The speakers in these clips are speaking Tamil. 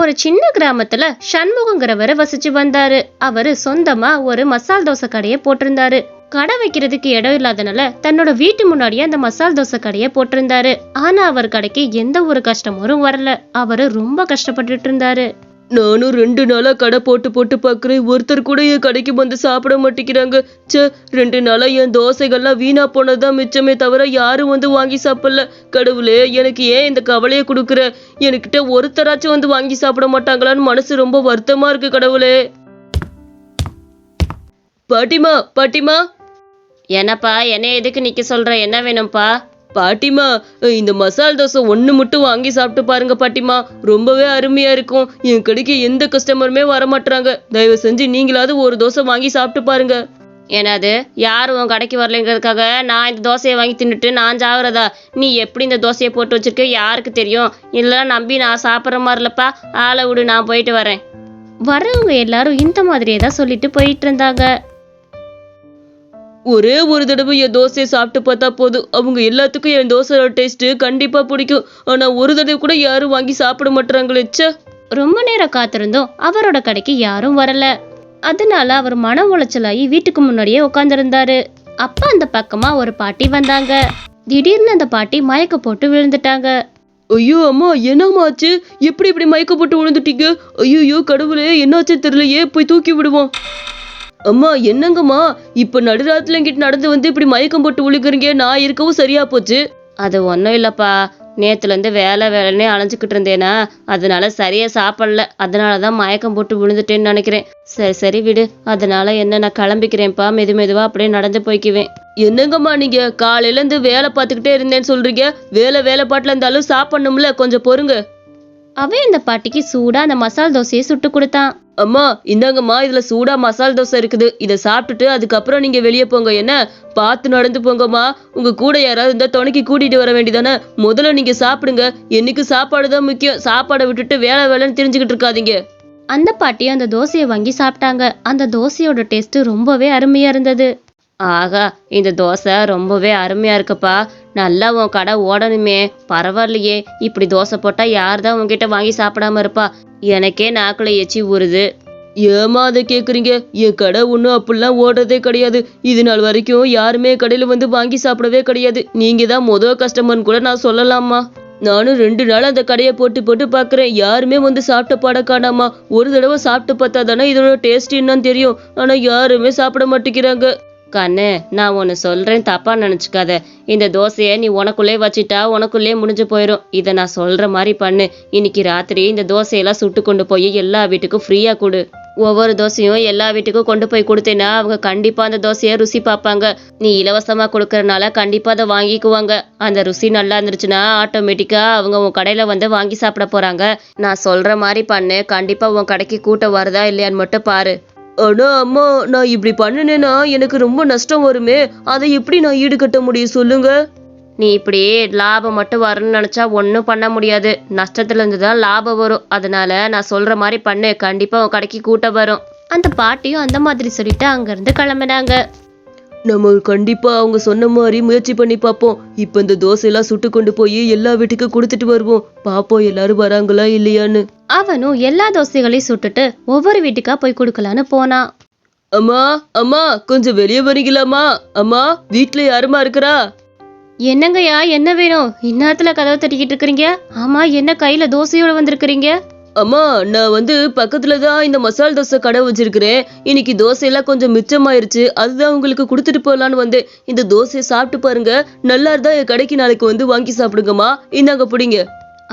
ஒரு சின்ன கிராமத்துல சண்முகங்கிறவர் வசிச்சு வந்தாரு. அவரு சொந்தமா ஒரு மசால் தோசை கடையை போட்டிருந்தாரு. கடை வைக்கிறதுக்கு இடம் இல்லாதனால தன்னோட வீட்டு முன்னாடியே அந்த மசால் தோசை கடையை போட்டிருந்தாரு. ஆனா அவர் கடைக்கு எந்த ஒரு கஷ்டமரும் வரல. அவரு ரொம்ப கஷ்டப்பட்டுட்டு இருந்தாரு. நானும் ரெண்டு நாளாக கடை போட்டு போட்டு பார்க்குறேன் ஒருத்தர் கூட என் கடைக்கு வந்து சாப்பிட மாட்டேங்கிறாங்க. சே ரெண்டு நாளாக என் தோசைகள்லாம் வீணா போனதுதான் மிச்சமே தவிர யாரும் வந்து வாங்கி சாப்பிடல. கடவுளே எனக்கு ஏன் இந்த கவலையை கொடுக்குற? என்கிட்ட ஒருத்தராச்சும் வந்து வாங்கி சாப்பிட மாட்டாங்களான்னு மனசு ரொம்ப வருத்தமாக இருக்கு கடவுளே. பாட்டிமா பாட்டிமா. என்னப்பா என்ன எதுக்கு நிற்க சொல்கிற என்ன வேணும்ப்பா? பாட்டிமா இந்த மசால் தோசை ஒன்று மட்டும் வாங்கி சாப்பிட்டு பாருங்க பாட்டிமா. ரொம்பவே அருமையா இருக்கும். என் கடைக்கு எந்த கஸ்டமருமே வர மாட்டாங்க தயவு செஞ்சு நீங்களாவது ஒரு தோசை வாங்கி சாப்பிட்டு பாருங்க. என்னது? யாரும் உன் கடைக்கு வரலைங்கிறதுக்காக நான் இந்த தோசையை வாங்கி தின்னுட்டு நான் சாகுறதா நீ எப்படி இந்த தோசையை போட்டு வச்சிருக்க? யாருக்கு தெரியும்? இல்லைன்னா நம்பி நான் சாப்பிட்ற மாதிரி இல்லப்பா. ஆளை விடு நான் போயிட்டு வரேன். வர்றவங்க எல்லாரும் இந்த மாதிரியே தான் சொல்லிட்டு போயிட்டு இருந்தாங்க. ஒரே ஒரு தடவை என் தோசையை சாப்பிட்டு பார்த்தா போதும். அவங்க எல்லாத்துக்கும் என் தோசையோட டேஸ்ட்டு கண்டிப்பா பிடிக்கும். ஆனா ஒரு தடவை கூட யாரும் வாங்கி சாப்பிட மாட்டாங்களே ச்சே. ரொம்ப நேரம் காத்திருந்தோம். அவரோட கடைக்கு யாரும் வரல. அதனால அவர் மன உளைச்சலாகி வீட்டுக்கு முன்னாடியே உட்காந்துருந்தாரு அப்ப அந்த பக்கமா ஒரு பாட்டி வந்தாங்க. திடீர்னு அந்த பாட்டி மயக்க போட்டு விழுந்துட்டாங்க. ஐயோ அம்மா என்னம்மாச்சு எப்படி இப்படி மயக்க போட்டு விழுந்துட்டீங்க? ஐயோ கடவுளே என்னாச்சு தெரியலையே. போய் தூக்கி விடுவோம். அம்மா என்னங்கம்மா? இப்ப நடுராத்துல என்கிட்ட நடந்து வந்து இப்படி மயக்கம் போட்டு விழுக்குறீங்க நான் இருக்கவும் சரியா போச்சு. அது ஒன்றும் இல்லைப்பா. நேத்துலேருந்து வேலை வேலைன்னே அலைஞ்சிக்கிட்டு இருந்தேனா அதனால சரியா சாப்பிடல. அதனால தான் மயக்கம் போட்டு விழுந்துட்டேன்னு நினைக்கிறேன். சரி சரி விடு. அதனால என்ன நான் கிளம்பிக்கிறேன்ப்பா. மெது மெதுவாக அப்படியே நடந்து போய்க்குவேன். என்னங்கம்மா நீங்க? காலையில இருந்து வேலை பார்த்துக்கிட்டே இருந்தேன்னு சொல்றீங்க. வேலை வேலை பாட்டுல இருந்தாலும் சாப்பிடணும்ல. கொஞ்சம் பொறுங்க. அவன் இந்த பாட்டிக்கு சூடா அந்த மசால் தோசையை சுட்டு கொடுத்தான். அம்மா இந்தாங்கம்மா இதுல சூடா மசால் தோசை இருக்குது. இதை சாப்பிட்டுட்டு அதுக்கப்புறம் நீங்க வெளியே போங்க என்ன? பார்த்து நடந்து போங்கம்மா. உங்க கூட யாராவது இருந்தா துணைக்கு கூட்டிட்டு வர வேண்டியதானே? முதல்ல நீங்க சாப்பிடுங்க. என்னைக்கு சாப்பாடு தான் முக்கியம். சாப்பாடை விட்டுட்டு வேலை வேலைன்னு தெரிஞ்சுக்கிட்டு இருக்காதீங்க. அந்த பாட்டியும் அந்த தோசையை வாங்கி சாப்பிட்டாங்க. அந்த தோசையோட டேஸ்ட் ரொம்பவே அருமையா இருந்தது. ஆகா இந்த தோசை ரொம்பவே அருமையா இருக்குப்பா. நல்லா உன் கடை ஓடணுமே. பரவாயில்லையே. இப்படி தோசை போட்டா யார் தான் உன்கிட்ட வாங்கி சாப்பிடாம இருப்பா? எனக்கே நாக்குல எச்சி ஊறுது. ஏமா அதை கேட்குறீங்க என் கடை ஒன்றும் அப்படிலாம் ஓடுறதே கிடையாது. இது நாள் வரைக்கும் யாருமே கடையில் வந்து வாங்கி சாப்பிடவே கிடையாது. நீங்கள் தான் முதல் கஸ்டமர்னு கூட நான் சொல்லலாமா நானும் ரெண்டு நாள் அந்த கடையை போட்டு போட்டு பார்க்குறேன். யாருமே வந்து சாப்பிட்ட பாட காணாமா ஒரு தடவை சாப்பிட்டு பார்த்தா தானே இதோட டேஸ்ட் என்னன்னு தெரியும். ஆனால் யாருமே சாப்பிட மாட்டேங்கிறாங்க. கண்ணு நான் ஒன்று சொல்கிறேன் தப்பாக நினச்சிக்காத. இந்த தோசையை நீ உனக்குள்ளே வச்சிட்டா உனக்குள்ளே முடிஞ்சு போயிடும் இதை நான் சொல்கிற மாதிரி பண்ணு. இன்னைக்கு ராத்திரி இந்த தோசையெல்லாம் சுட்டு கொண்டு போய் எல்லா வீட்டுக்கும் ஃப்ரீயாக கொடு. ஒவ்வொரு தோசையும் எல்லா வீட்டுக்கும் கொண்டு போய் கொடுத்தேன்னா அவங்க கண்டிப்பாக அந்த தோசையை ருசி பார்ப்பாங்க. நீ இலவசமாக கொடுக்கறனால கண்டிப்பாக அதை வாங்கிக்குவாங்க. அந்த ருசி நல்லா இருந்துருச்சுன்னா ஆட்டோமேட்டிக்காக அவங்க உன் கடையில் வந்து வாங்கி சாப்பிட போகிறாங்க நான் சொல்கிற மாதிரி பண்ணு. கண்டிப்பாக உன் கடைக்கு கூட்டம் வருதா இல்லையான்னு மட்டும் பாரு. ஆனா அம்மா நான் இப்படி பண்ணினேன்னா எனக்கு ரொம்ப நஷ்டம் வருமே. அதை எப்படி நான் ஈடுகட்ட முடியும் சொல்லுங்க. நீ இப்படி லாபம் மட்டும் வரணும்னு நினச்சா ஒன்றும் பண்ண முடியாது. நஷ்டத்துல இருந்து தான் லாபம் வரும். அதனால நான் சொல்கிற மாதிரி பண்ணு. கண்டிப்பாக உன் கடைக்கு கூட்டம் வரும். அந்த பாட்டியும் அந்த மாதிரி சொல்லிட்டு அங்கேருந்து கிளம்பினாங்க. நம்ம கண்டிப்பா அவங்க சொன்ன மாதிரி முயற்சி பண்ணி பார்ப்போம். இப்போ இந்த தோசையெல்லாம் சுட்டு கொண்டு போய் எல்லா வீட்டுக்கும் கொடுத்துட்டு வருவோம். பார்ப்போம் எல்லாரும் வராங்களா இல்லையான்னு. அவனும் எல்லா தோசைகளையும் சுட்டுட்டு ஒவ்வொரு வீட்டுக்கா போய் கொடுக்கலான்னு போனான் அம்மா அம்மா கொஞ்சம் வெளியே வரீங்களாம்மா. அம்மா வீட்ல யாருமா இருக்கிறா? என்னங்கய்யா என்ன வேணும்? இந்நேரத்துல கதவை தட்டிக்கிட்டு இருக்கிறீங்க? ஆமா என்ன கையில தோசையோட வந்திருக்கிறீங்க? அம்மா நான் வந்து பக்கத்துல தான் இந்த மசால் தோசை கடை வச்சிருக்கிறேன். இன்னைக்கு தோசையெல்லாம் கொஞ்சம் மிச்சமாயிருச்சு. அதுதான் உங்களுக்கு கொடுத்துட்டு போகலான்னு வந்தேன். இந்த தோசையை சாப்பிட்டு பாருங்க. நல்லா இருந்தா என் கடைக்கு நாளைக்கு வந்து வாங்கி சாப்பிடுங்கம்மா. இந்தாங்க பிடிங்க.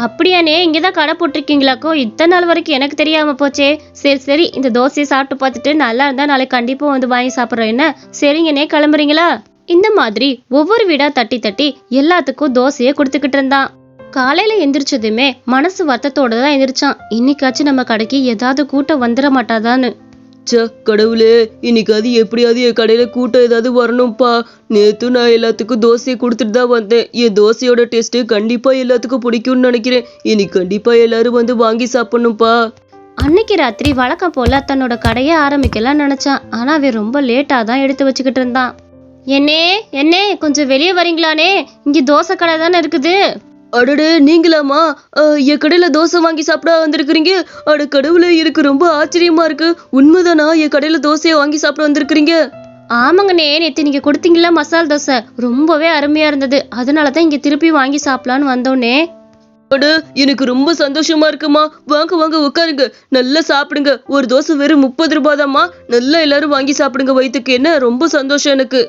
அப்படியானே இங்கதான் கடை போட்டிருக்கீங்களாக்கோ? இத்தனை நாள் வரைக்கும் எனக்கு தெரியாம போச்சே. சரி சரி இந்த தோசையை சாப்பிட்டு பார்த்துட்டு நல்லா இருந்தா நாளைக்கு கண்டிப்பா வந்து வாங்கி சாப்பிட்றோம். என்ன? சரிங்கண்ணே கிளம்புறீங்களா? இந்த மாதிரி ஒவ்வொரு வீடா தட்டி தட்டி எல்லாத்துக்கும் தோசையை கொடுத்துக்கிட்டு இருந்தான். காலையில எந்திரிச்சதுமே மனசு வருத்தத்தோட தான் எந்திரிச்சான். இன்னைக்காச்சும் நம்ம கடைக்கு ஏதாவது கூட்டம் வந்துட மாட்டாதான்னு. ச்சே கடவுளே இன்னைக்கு அது எப்படியாவது என் கடையில கூட்டம் ஏதாவது வரணும்ப்பா நேத்து நான் எல்லாத்துக்கும் தோசையை கொடுத்துட்டு தான் வந்தேன். என் தோசையோட டேஸ்ட் கண்டிப்பா எல்லாத்துக்கும் பிடிக்கும்னு நினைக்கிறேன். இன்னைக்கு கண்டிப்பா எல்லாரும் வந்து வாங்கி சாப்பிடணும்ப்பா அன்னைக்கு ராத்திரி வழக்கம் போல தன்னோட கடையை ஆரம்பிக்கலாம் நினைச்சான். ஆனா அவன் ரொம்ப லேட்டா தான் எடுத்து வச்சுக்கிட்டு இருந்தான். என்னே என்னே கொஞ்சம் வெளியே வரீங்களானே? இங்க தோசை கடை தானே இருக்குது? அடடே நீங்களாமா என் கடையில தோசை வாங்கி சாப்பிட வந்திருக்கிறீங்க. அட கடவுளே எனக்கு ரொம்ப ஆச்சரியமா இருக்கு. உண்மைதானா? என் கடையில தோசையை வாங்கி சாப்பிட வந்திருக்கிறீங்க. ஆமாங்கண்ணே நேற்று நீங்கள் கொடுத்தீங்களா மசால் தோசை. ரொம்பவே அருமையாக இருந்தது. அதனால தான் இங்கே திருப்பி வாங்கி சாப்பிடலான்னு வந்தோன்னே அட எனக்கு ரொம்ப சந்தோஷமா இருக்குமா? வாங்க வாங்க உட்காருங்க. நல்லா சாப்பிடுங்க. ஒரு தோசை வெறும் முப்பது ரூபாதாம்மா நல்லா எல்லாரும் வாங்கி சாப்பிடுங்க வயிற்றுக்கு என்ன? ரொம்ப சந்தோஷம் எனக்கு.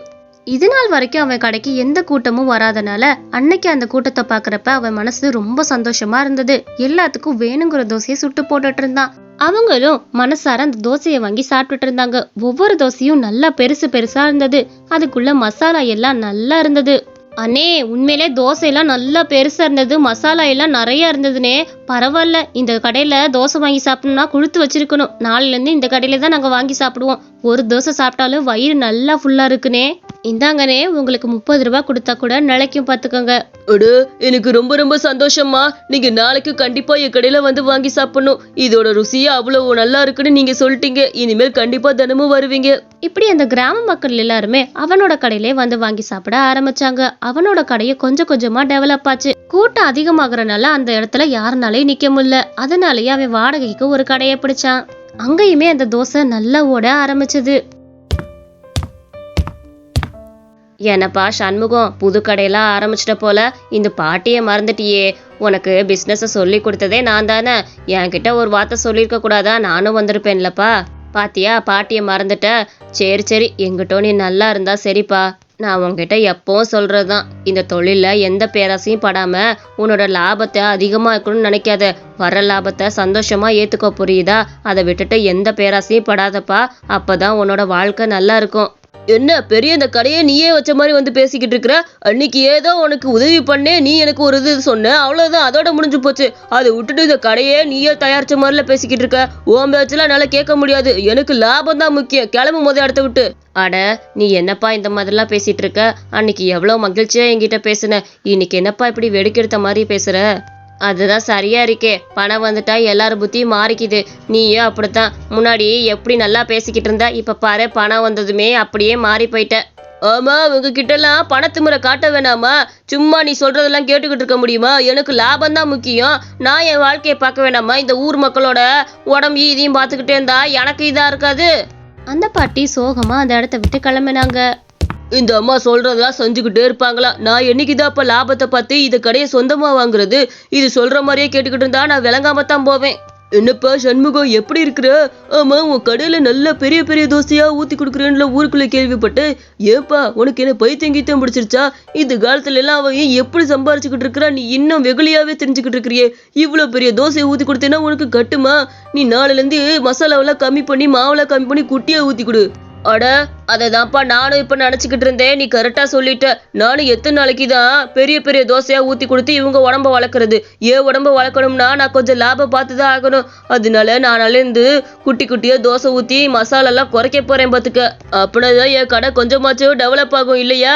இது நாள் வரைக்கும் அவன் கடைக்கு எந்த கூட்டமும் வராதனால அன்னைக்கு அந்த கூட்டத்தை பாக்குறப்ப அவன் மனசு ரொம்ப சந்தோஷமா இருந்தது. எல்லாத்துக்கும் வேணுங்கிற தோசையை சுட்டு போட்டுட்டு இருந்தான். அவங்களும் மனசார அந்த தோசையை வாங்கி சாப்பிட்டுட்டு இருந்தாங்க. ஒவ்வொரு தோசையும் நல்லா பெருசு பெருசா இருந்தது. அதுக்குள்ள மசாலா எல்லாம் நல்லா இருந்தது. அண்ணே உண்மையிலே தோசையெல்லாம் நல்லா பெருசா இருந்தது. மசாலா எல்லாம் நிறைய இருந்ததுனே. பரவாயில்ல. இந்த கடையில தோசை வாங்கி சாப்பிடணும்னா கொடுத்து வச்சிருக்கணும். நாளைல இருந்து இந்த கடையில தான் நாங்க வாங்கி சாப்பிடுவோம். ஒரு தோசை சாப்பிட்டாலும் வயிறு நல்லா ஃபுல்லா இருக்குனே. இந்தாங்கண்ணே உங்களுக்கு முப்பது ரூபாய் கொடுத்தா கூட நிலைக்கும் பார்த்துக்கோங்க. அட எனக்கு ரொம்ப ரொம்ப சந்தோஷம்மா. நீங்க நாளைக்கு கண்டிப்பா என் கடையில வந்து வாங்கி சாப்பிடணும். இதோட ருசியே அவ்வளவு நல்லா இருக்குன்னு நீங்க சொல்லிட்டீங்க. இனிமேல் கண்டிப்பா தினமும் வருவீங்க. இப்படி அந்த கிராம மக்கள் எல்லாருமே அவனோட கடையிலே வந்து வாங்கி சாப்பிட ஆரம்பிச்சாங்க. அவனோட கடையை கொஞ்சம் கொஞ்சமா டெவலப் ஆச்சு. கூட்டம் அதிகமாகறனால அந்த இடத்துல யாருனாலையும் நிக்க முடியல. அதனாலயே அவன் வாடகைக்கு ஒரு கடையை பிடிச்சான். அங்கேயுமே அந்த தோசை நல்லா ஓட ஆரம்பிச்சது. என்னப்பா சண்முகம் புது கடையெல்லாம் ஆரம்பிச்சிட்ட போல இந்த பாட்டியை மறந்துட்டியே. உனக்கு பிஸ்னஸை சொல்லி கொடுத்ததே நான் தானே. என்கிட்ட ஒரு வார்த்தை சொல்லியிருக்க கூடாதா? நானும் வந்திருப்பேன்லப்பா. பாத்தியா பாட்டியை மறந்துட்ட? சரி சரி எங்கிட்ட நீ நல்லா இருந்தா சரிப்பா. நான் உங்ககிட்ட எப்பவும் சொல்றது தான் இந்த தொழிலில் எந்த பேராசையும் படாம உன்னோட லாபத்தை அதிகமாக இருக்கணும்னு நினைக்காத. வர லாபத்தை சந்தோஷமா ஏற்றுக்க புரியுதா? அதை விட்டுட்டு எந்த பேராசையும் படாதப்பா. அப்பதான் உன்னோட வாழ்க்கை நல்லா இருக்கும். என்ன பெரிய இந்த கடையை நீயே வச்ச மாதிரி வந்து பேசிக்கிட்டு இருக்கிற? அன்னைக்கு ஏதோ உனக்கு உதவி பண்ணே நீ எனக்கு ஒரு இது சொன்ன. அவ்வளவுதான் அதோட முடிஞ்சு போச்சு. அதை விட்டுட்டு இந்த கடையே நீயே தயாரிச்ச மாதிரில பேசிக்கிட்டு இருக்க. ஓம் பேச்செல்லாம் என்னால கேட்க முடியாது. எனக்கு லாபம் தான் முக்கியம். கிளம்பு போது இடத்த விட்டு. அட நீ என்னப்பா இந்த மாதிரிலாம் பேசிட்டு இருக்க? அன்னைக்கு எவ்வளோ மகிழ்ச்சியா என்கிட்ட பேசுன. இன்னைக்கு என்னப்பா இப்படி வெடிக்கெடுத்த மாதிரி பேசுற? அதுதான் சரியா இருக்கே. பணம் வந்துட்டா எல்லார் புத்தியும் மாறிக்குது. நீயும் அப்படித்தான். முன்னாடி எப்படி நல்லா பேசிக்கிட்டு இருந்தா இப்ப பாரு பணம் வந்ததுமே அப்படியே மாறி போயிட்ட. ஆமா உங்க கிட்ட எல்லாம் பணத்துமுறை காட்ட வேணாமா? சும்மா நீ சொல்றதெல்லாம் கேட்டுக்கிட்டு இருக்க முடியுமா? எனக்கு லாபம் தான் முக்கியம். நான் என் வாழ்க்கையை பார்க்க வேணாமா? இந்த ஊர் மக்களோட உடம்பு இதையும் பார்த்துக்கிட்டே இருந்தா எனக்கு இதா இருக்காது. அந்த பாட்டி சோகமா அந்த இடத்த விட்டு கிளம்பினாங்க. இந்த அம்மா சொல்றதெல்லாம் செஞ்சுக்கிட்டே இருப்பாங்களா? நான் என்னைக்குதான் அப்ப லாபத்தை பார்த்து இது கடையை சொந்தமா வாங்குறது? இது சொல்ற மாதிரியே கேட்டுக்கிட்டு இருந்தா நான் விளங்காம தான் போவேன். என்னப்பா சண்முகம் எப்படி இருக்கிற? ஆமா உன் கடையில நல்ல பெரிய பெரிய தோசையா ஊத்தி கொடுக்குறேன்னு ஊருக்குள்ள கேள்விப்பட்டு. ஏப்பா உனக்கு என்ன பைத்தியம் கீத்தம் பிடிச்சிருச்சா? இந்த காலத்துல எல்லாம் அவன் எப்படி சம்பாரிச்சுக்கிட்டு இருக்கிறா? நீ இன்னும் வெகுளியாவே தெரிஞ்சுக்கிட்டு இருக்கிறியே. இவ்வளவு பெரிய தோசையை ஊத்தி கொடுத்தேன்னா உனக்கு கட்டுமா? நீ நாளில இருந்து மசாலாவெல்லாம் கம்மி பண்ணி மாவெல்லாம் கம்மி பண்ணி குட்டியா ஊத்தி கொடு. அட அதைதான்ப்பா நானும் இப்ப நினைச்சுக்கிட்டு இருந்தேன். நீ கரெக்டா சொல்லிட்ட. நானும் எத்தனை நாளைக்கு தான் பெரிய பெரிய தோசையா ஊத்தி கொடுத்து இவங்க உடம்ப வளர்க்குறது. ஏன் உடம்ப வளர்க்கணும்னா நான் கொஞ்சம் லாபம் பார்த்து தான் ஆகணும். அதனால நான் இருந்து குட்டி குட்டியா தோசை ஊத்தி மசாலா எல்லாம் குறைக்க போறேன் பாத்துக்க. அப்படின்னா என் கடை கொஞ்சமாச்சும் டெவலப் ஆகும் இல்லையா?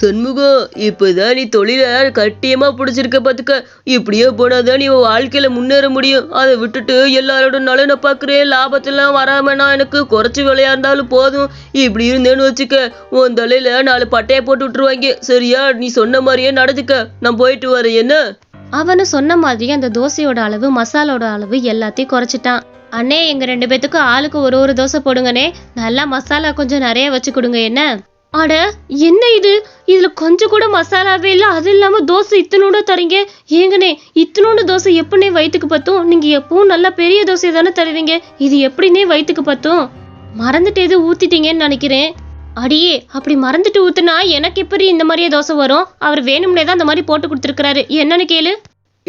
சண்முகம் இப்பதான் நீ தொழில கட்டியமா பிடிச்சிருக்க பாத்துக்க? இப்படியே போனாதான் நீ வாழ்க்கையில் வாழ்க்கையில முன்னேற முடியும். அதை விட்டுட்டு எல்லாரோட நலனை பாக்குறேன் லாபத்தெல்லாம் வராமனா எனக்கு குறைச்சி விலையா இருந்தாலும் போதும். இப்படி இருந்தேன்னு வச்சுக்க உன் தலையில நாலு பட்டையை போட்டு விட்டுருவாங்க. சரியா? நீ சொன்ன மாதிரியே நடந்துக்க. நான் போயிட்டு வரேன். என்ன? அவனு சொன்ன மாதிரி அந்த தோசையோட அளவு மசாலோட அளவு எல்லாத்தையும் குறைச்சிட்டான். அண்ணே எங்க ரெண்டு பேத்துக்கும் ஆளுக்கு ஒரு ஒரு தோசை போடுங்கண்ணே. நல்லா மசாலா கொஞ்சம் நிறைய வச்சு கொடுங்க. என்ன? அட என்ன இது? இதுல கொஞ்சம் கூட மசாலாவே இல்ல அது இல்லாம தோசை இத்தனோட தரீங்க. ஏங்கண்ணே இத்தனோட தோசை எப்படினே வயிற்றுக்கு பத்தும்? நீங்க எப்பவும் நல்ல பெரிய தோசை தானே தருவீங்க. இது எப்படின்னே வயிற்றுக்கு பத்தும்? மறந்துட்டு எது ஊத்திட்டீங்கன்னு நினைக்கிறேன். அடியே அப்படி மறந்துட்டு ஊத்துனா எனக்கு எப்படி இந்த மாதிரியே தோசை வரும்? அவர் வேணும்னே தான் அந்த மாதிரி போட்டு கொடுத்துருக்காரு என்னன்னு கேளு.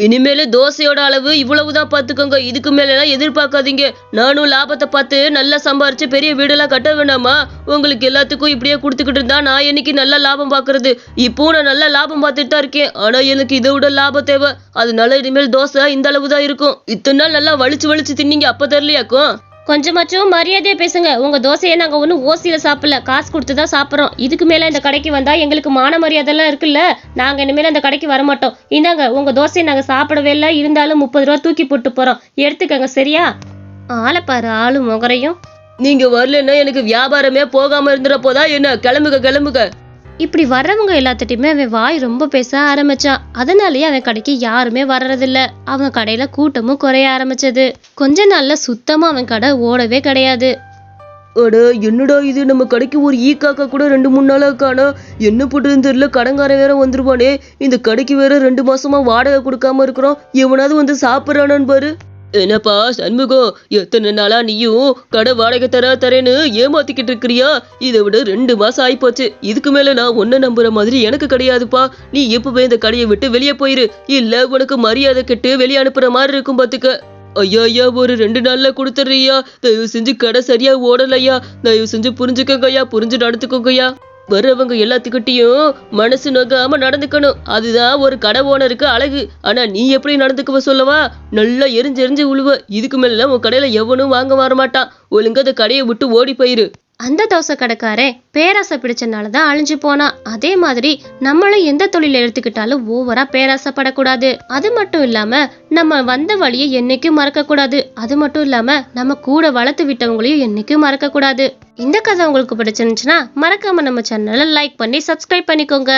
இனிமேல் தோசையோட அளவு இவ்வளவுதான் பார்த்துக்கோங்க இதுக்கு மேலெல்லாம் எதிர்பார்க்காதீங்க. நானும் லாபத்தை பார்த்து நல்லா சம்பாரிச்சு பெரிய வீடெல்லாம் கட்ட வேணாமா? உங்களுக்கு எல்லாத்துக்கும் இப்படியே கொடுத்துக்கிட்டு இருந்தா நான் என்னைக்கு நல்லா லாபம் பார்க்கறது இப்போ நான் நல்லா லாபம் பார்த்துட்டு தான் இருக்கேன். ஆனா எனக்கு இதை விட லாபம் தேவை. அதனால இனிமேல் தோசை இந்த அளவு தான் இருக்கும். இத்தனை நாள் நல்லா வலிச்சு வலிச்சு தின்னீங்க அப்போ தெரியலையாக்கும்? கொஞ்சமாச்சும் மரியாதையா பேசுங்க. உங்கள் தோசையை நாங்கள் ஒன்றும் ஓசியில் சாப்பிடல. காசு கொடுத்து தான் சாப்பிட்றோம். இதுக்கு மேலே இந்த கடைக்கு வந்தால் எங்களுக்கு மான மரியாதைலாம் இருக்குல்ல? நாங்கள் இனிமேல் அந்த கடைக்கு வர மாட்டோம் இந்தாங்க உங்கள் தோசையை நாங்கள் சாப்பிடவே இல்லை. இருந்தாலும் முப்பது ரூபா தூக்கி போட்டு போகிறோம் எடுத்துக்கங்க சரியா? ஆளை பாரு முகரையும். நீங்கள் வரலன்னா எனக்கு வியாபாரமே போகாமல் இருந்துற போதா? என்ன கிளம்புக கிளம்புக இப்படி வர்றவங்க எல்லாத்திட்டையுமே அவன் வாய் ரொம்ப பேச ஆரம்பிச்சான் அதனாலேயே அவன் கடைக்கு யாருமே வர்றதில்ல. அவன் கடையில கூட்டமும் குறைய ஆரம்பிச்சது. கொஞ்ச நாள்ல சுத்தமா அவன் கடை ஓடவே கிடையாது. அட என்னடா இது? நம்ம கடைக்கு ஒரு ஈ காக்கா கூட ரெண்டு மூணு நாளாக காணோம் என்ன போட்டதுன்னு தெரியல கடங்காரன் வேற வந்துருவானே. இந்த கடைக்கு வேற ரெண்டு மாசமா வாடகை கொடுக்காம இருக்கிறோம் எவனாவது வந்து சாப்பிட்றானான்னு பாரு. என்னப்பா சண்முகம் எத்தனை நாளா நீயும் கடை வாடகை தர தரேன்னு ஏமாத்திக்கிட்டு இருக்கிறியா? இதை விட ரெண்டு மாசம் ஆயிப்போச்சு. இதுக்கு மேல நான் ஒன்ன நம்புற மாதிரி எனக்கு கிடையாதுப்பா. நீ எப்பவே இந்த கடையை விட்டு வெளியே போயிரு. இல்ல உனக்கு மரியாதை கெட்டு வெளியே அனுப்புற மாதிரி இருக்கும் பாத்துக்க. ஐயா ஐயா ஒரு ரெண்டு நாள்ல கொடுத்துட்றியா? தயவு செஞ்சு கடை சரியா ஓடலையா? தயவு செஞ்சு புரிஞ்சுக்கோங்கய்யா புரிஞ்சு நடத்துக்கோங்கய்யா வர்றவங்க எல்லாத்துக்கிட்டையும் மனசு நோக்காம நடந்துக்கணும். அதுதான் ஒரு கடை ஓனருக்கு அழகு. ஆனா நீ எப்படி நடந்துக்குவ சொல்லவா? நல்லா எரிஞ்சு எரிஞ்சு உழுவ. இதுக்கு மேல உன் கடையில எவனும் வாங்க வர மாட்டான் ஒழுங்கா அந்த கடையை விட்டு ஓடி போயிரு. அந்த தோசை கடைக்காரன் பேராசை பிடிச்சனால தான் அழிஞ்சு போனான் அதே மாதிரி நம்மளும் எந்த தொழில் எடுத்துக்கிட்டாலும் ஓவரா பேராசைப்படக்கூடாது. அது மட்டும் இல்லாம நம்ம வந்த வழியை என்னைக்கும் மறக்க கூடாது அது மட்டும் இல்லாம நம்ம கூட வளர்த்து விட்டவங்களையும் என்னைக்கும் மறக்க கூடாது இந்த கதை உங்களுக்கு பிடிச்சிருந்துச்சுன்னா மறக்காம நம்ம சேனலை லைக் பண்ணி சப்ஸ்கிரைப் பண்ணிக்கோங்க.